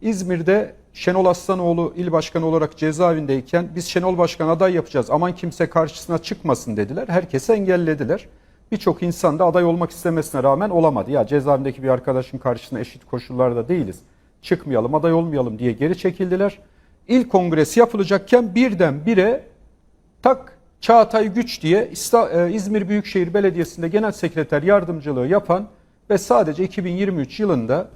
İzmir'de Şenol Aslanoğlu il başkanı olarak cezaevindeyken biz Şenol Başkan aday yapacağız aman kimse karşısına çıkmasın dediler. Herkesi engellediler. Birçok insan da aday olmak istemesine rağmen olamadı. Ya cezaevindeki bir arkadaşın karşısına eşit koşullarda değiliz. Çıkmayalım aday olmayalım diye geri çekildiler. İl kongresi yapılacakken birdenbire tak Çağatay Güç diye e, İzmir Büyükşehir Belediyesi'nde genel sekreter yardımcılığı yapan ve sadece 2023 yılında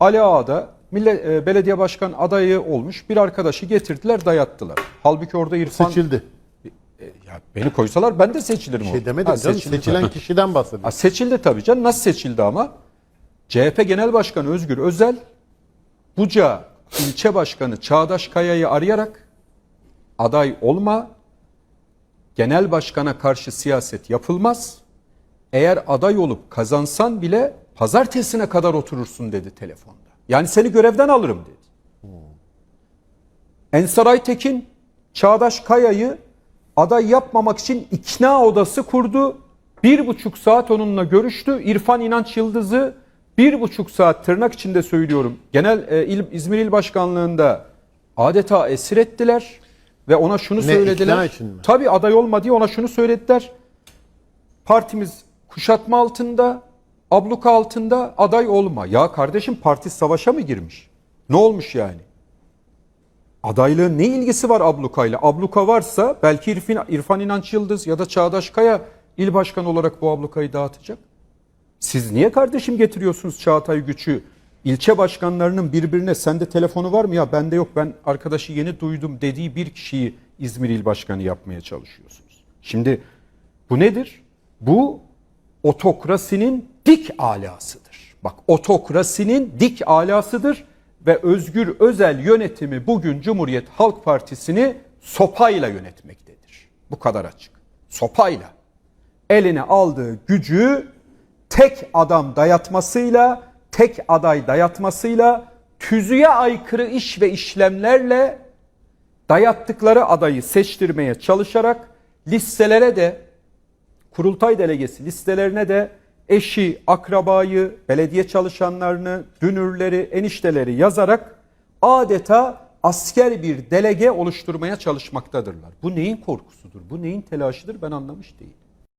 Ali Ağa'da millet, e, belediye başkan adayı olmuş bir arkadaşı getirdiler dayattılar. Halbuki orada İrfan... Seçildi. E, ya beni koysalar ben de seçilirim. Şey demedim Ha, canım. seçildi. Seçilen kişiden bahsediyorum. Ha, seçildi tabii canım. Nasıl seçildi ama? CHP Genel Başkanı Özgür Özel Buca ilçe başkanı Çağdaş Kaya'yı arayarak aday olma, genel başkana karşı siyaset yapılmaz. Eğer aday olup kazansan bile pazartesine kadar oturursun dedi telefonda. Yani seni görevden alırım dedi. Ensar Aytekin Çağdaş Kaya'yı aday yapmamak için ikna odası kurdu. Bir buçuk saat onunla görüştü. İrfan İnanç Yıldız'ı bir buçuk saat tırnak içinde söylüyorum. Genel e, İl- İzmir İl Başkanlığı'nda adeta esir ettiler. Ve ona şunu Ne, söylediler. ikna için mi? Tabii aday olma diye ona şunu söylediler. Partimiz kuşatma altında, abluka altında aday olma. Ya kardeşim parti savaşa mı girmiş? Ne olmuş yani? Adaylığın ne ilgisi var ablukayla? Abluka varsa belki İrfan, İrfan İnanç Yıldız ya da Çağdaş Kaya il başkanı olarak bu ablukayı dağıtacak. Siz niye kardeşim getiriyorsunuz Çağatay Güç'ü? İlçe başkanlarının birbirine sende telefonu var mı ya bende yok ben arkadaşı yeni duydum dediği bir kişiyi İzmir İl Başkanı yapmaya çalışıyorsunuz. Şimdi bu nedir? Bu otokrasinin dik alasıdır. Bak otokrasinin dik alasıdır ve Özgür Özel yönetimi bugün Cumhuriyet Halk Partisi'ni sopayla yönetmektedir. Bu kadar açık. Sopayla. Eline aldığı gücü tek adam dayatmasıyla, tek aday dayatmasıyla, tüzüğe aykırı iş ve işlemlerle dayattıkları adayı seçtirmeye çalışarak listelere de kurultay delegesi listelerine de eşi, akrabayı, belediye çalışanlarını, dünürleri, enişteleri yazarak adeta asker bir delege oluşturmaya çalışmaktadırlar. Bu neyin korkusudur? Bu neyin telaşıdır? Ben anlamış değilim.